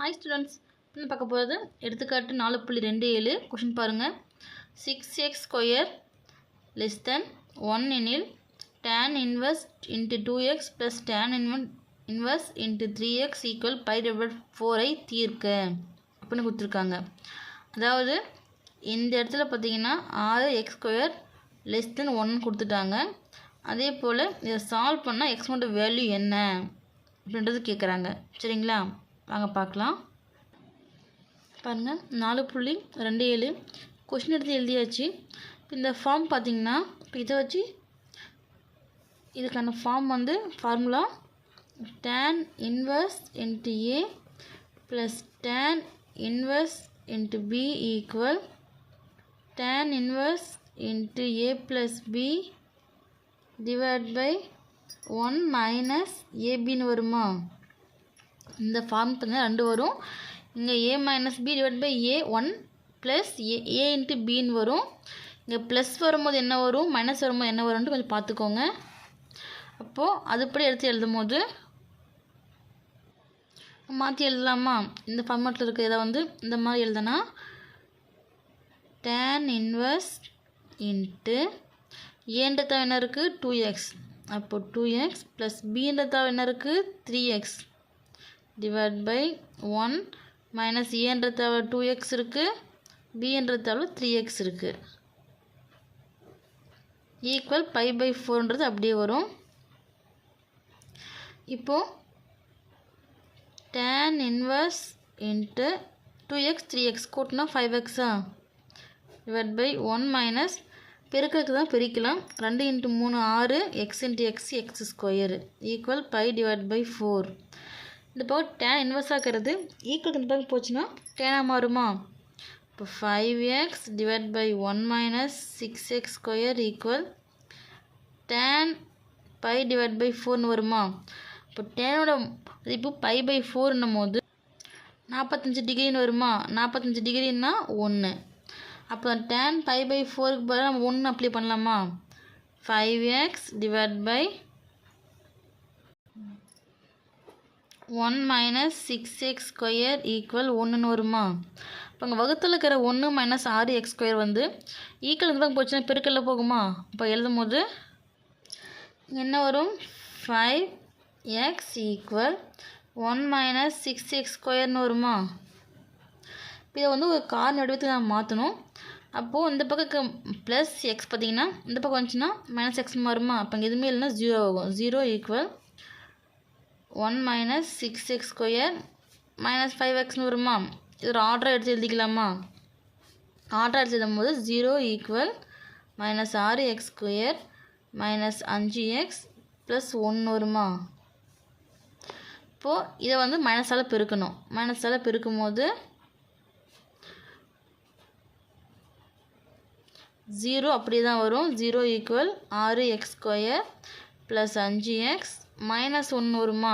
Hi students என்ன பார்க்க போகிறது எடுத்துக்காட்டு நாலு புள்ளி ரெண்டு ஏழு கொஷின் பாருங்கள் six x square less than one எனில் tan inverse into two x plus tan இன்வன் inverse into three x equal pi double ஃபோரை தீர்க்க. அப்படின்னு கொடுத்துருக்காங்க. அதாவது இந்த இடத்துல பார்த்தீங்கன்னா ஆறு x square less than one கொடுத்துட்டாங்க. அதே போல் இதை சால்வ் பண்ணால் எக்ஸ் மட்டும் வேல்யூ என்ன? அப்படின்றது கேட்குறாங்க சரிங்களா? வாங்க பார்க்கலாம். பாருங்கள் நாலு புள்ளி ரெண்டு ஏழு. கொஷின் எடுத்து எழுதியாச்சு. இந்த ஃபார்ம் பார்த்தீங்கன்னா இப்போ இதை வச்சு இதுக்கான ஃபார்ம் வந்து formula tan inverse into a plus tan inverse into b equal tan inverse into a plus b divide by one minus ஏபின்னு வருமா? இந்த ஃபார்ம் ரெண்டு வரும். இங்கே a minus b divide by a one plus a a into பின்னு வரும். இங்கே plus வரும்போது என்ன வரும்? மைனஸ் வரும்போது என்ன வரும்னு கொஞ்சம் பார்த்துக்கோங்க. அப்போது அதுபடி எடுத்து எழுதும் போது மாற்றி எழுதலாமா? இந்த ஃபார்மேட்டில் இருக்க இதை வந்து இந்த மாதிரி எழுதுனா டேன் இன்வர்ஸ் இன்ட்டு ஏன்ற தவிர என்ன இருக்குது டூ எக்ஸ் அப்போது டூ எக்ஸ் ப்ளஸ் பீன்ற தவிர என்ன இருக்குது three x divide by one minus ஏன்ற தேவை டூ எக்ஸ் இருக்குது பின்ற தேவை த்ரீ எக்ஸ் இருக்குது ஈக்குவல் பை பை ஃபோர்ன்றது அப்படியே வரும். இப்போது tan inverse into two x three x கூட்டினா ஃபைவ் எக்ஸா டிவைட் பை ஒன் மைனஸ் பெருக்கிறதுக்கு தான் பிரிக்கலாம். ரெண்டு இன்ட்டு மூணு ஆறு x into x x square equal pi divide by four இந்த பக்கம் டேன் இன்வெர்ஸ் ஆகிறது ஈக்குவல் இந்த பக்கம் போச்சுன்னா டேனாக மாறுமா? இப்போ five x divide by one minus six x square equal tan pi divide by ஃபோர்னு வருமா? இப்போ டேனோட இப்போ பை பை ஃபோர்னும் போது நாற்பத்தஞ்சு டிகிரின்னு வருமா? நாற்பத்தஞ்சு டிகிரின்னா ஒன்று அப்போ டேன் பை பை ஃபோருக்கு பதிலாக நம்ம ஒன்று அப்ளை பண்ணலாமா? Five x divide by one minus six x square equal ஒன்றுன்னு வருமா? இப்போ அங்கே வகுத்தில் இருக்கிற ஒன்று மைனஸ் ஆறு எக்ஸ் ஸ்கொயர் வந்து ஈக்குவல் தான் போச்சுன்னா பெருக்கல்ல போகுமா? இப்போ எழுதும் போது என்ன வரும்? Five x equal one minus six x ஸ்கொயர்னு வருமா? இப்போ இதை வந்து ஒரு கார் வடிவத்துக்கு நான் மாற்றணும் அப்போது இந்த பக்கம் ப்ளஸ் எக்ஸ் பார்த்தீங்கன்னா இந்த பக்கம் வந்துச்சுன்னா மைனஸ் எக்ஸ் வருமா? அப்போ இங்கே எதுவுமே இல்லைன்னா ஜீரோ ஆகும். Zero equal one minus six x square minus five எக்ஸ்னு வருமா? இது ஒரு ஆர்டரை எடுத்து எழுதிக்கலாமா? ஆர்டர் எடுத்து எழுதும்போது ஜீரோ ஈக்குவல் மைனஸ் ஆறு எக்ஸ் ஸ்கொயர் மைனஸ் அஞ்சு எக்ஸ் ப்ளஸ் ஒன்று வருமா? இப்போது இதை வந்து மைனஸால் பெருக்கணும். மைனஸால் பெருக்கும் போது ஜீரோ அப்படி தான் வரும். ஜீரோ ஈக்குவல் ஆறு எக்ஸ் ஸ்கொயர் ப்ளஸ் அஞ்சு எக்ஸ் மைனஸ் ஒன்று வருமா?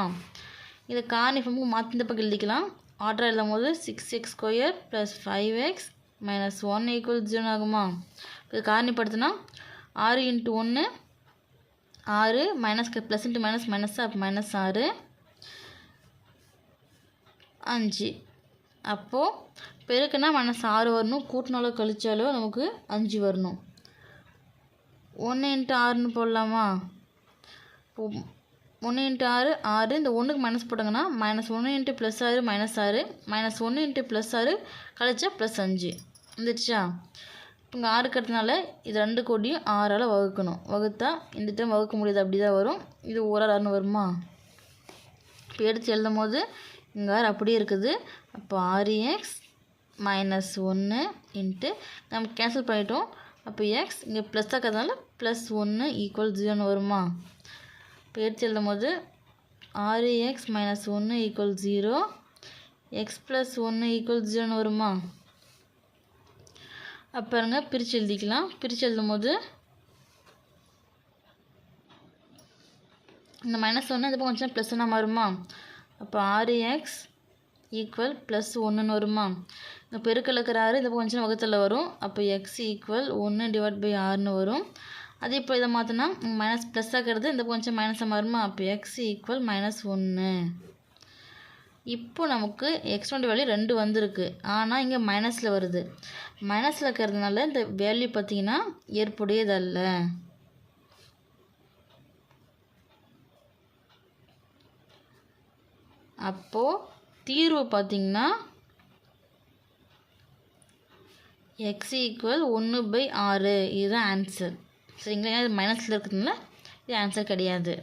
இதை கார்னிஃபார்முக்கு மாற்றி இந்த பக்கம் எழுதிக்கலாம். ஆர்டர் எழுதும் போது six x square plus five x minus one equal zero ஆகுமா? இது காரணிப்படுத்தினா ஆறு இன்ட்டு ஒன்று ஆறு minus plus into minus minus அப்போ மைனஸ் ஆறு அஞ்சு. அப்போது பெருக்குனா மைனஸ் ஆறு வரணும். கூட்டினாலோ கழிச்சாலோ நமக்கு அஞ்சு வரணும். ஒன்று இன்ட்டு ஆறுன்னு போடலாமா? ஒன்று இன்ட்டு ஆறு ஆறு இந்த ஒன்றுக்கு மைனஸ் போட்டாங்கன்னா மைனஸ் ஒன்று இன்ட்டு ப்ளஸ் ஆறு மைனஸ் ஆறு மைனஸ் ஒன்று இன்ட்டு ப்ளஸ் ஆறு கழிச்சா ப்ளஸ் அஞ்சு. வந்துடுச்சா? இப்போ இங்கே ஆறு கட்டுறதுனால இது ரெண்டு கோடியும் ஆறால் வகுக்கணும். வகுத்தா இந்த டைம் வகுக்க முடியாது அப்படி தான் வரும். இது ஒரு ஆறுன்னு வருமா? இப்போ எடுத்து எழுதும் போது இங்கே ஆறு அப்படியே இருக்குது. அப்போ ஆறு எக்ஸ் மைனஸ் ஒன்று இன்ட்டு நம்ம கேன்சல் பண்ணிட்டோம். அப்போ எக்ஸ் இங்கே ப்ளஸ் இருக்கிறதுனால ப்ளஸ் ஒன்று ஈக்குவல் ஜீரோன்னு வருமா? எடுத்து எழுதும் போது ஆறு எக்ஸ் மைனஸ் ஒன்று ஈக்குவல் ஜீரோ எக்ஸ் ப்ளஸ் ஒன்று ஈக்குவல் ஜீரோன்னு வருமா? அப்போ பாருங்க பிரித்து எழுதிக்கலாம். பிரித்து எழுதும் போது இந்த மைனஸ் ஒன்று இந்த பக்கம் ப்ளஸ் ஒன்றா மாறுமா? அப்போ ஆறு எக்ஸ் ஈக்குவல் ப்ளஸ் ஒன்றுன்னு வருமா? இங்கே பெருக்கல் ஆறு இந்த பக்கம் வகுத்தில் வரும். அப்போ எக்ஸ் ஈக்குவல் ஒன்று டிவைட் பை ஆறுன்னு வரும். அதே இப்போ இதை மாற்றினா மைனஸ் ப்ளஸ் ஆகிறது இந்த கொஞ்சம் மைனஸாக மாறுமா? அப்போ எக்ஸ் ஈக்குவல் மைனஸ் ஒன்று இப்போ நமக்கு எக்ஸோட வேல்யூ ரெண்டு வந்திருக்கு. ஆனால் இங்கே மைனஸில் வருது. மைனஸில் இருக்கிறதுனால இந்த வேல்யூ பார்த்திங்கன்னா ஏற்புடையதல்ல. அப்போது தீர்வு பார்த்திங்கன்னா எக்ஸ் ஈக்குவல் ஒன்று பை ஆறு. இதுதான் ஆன்சர் சரிங்களா? மைனஸில் இருக்கிறதுனால இது ஆன்சர் கிடையாது.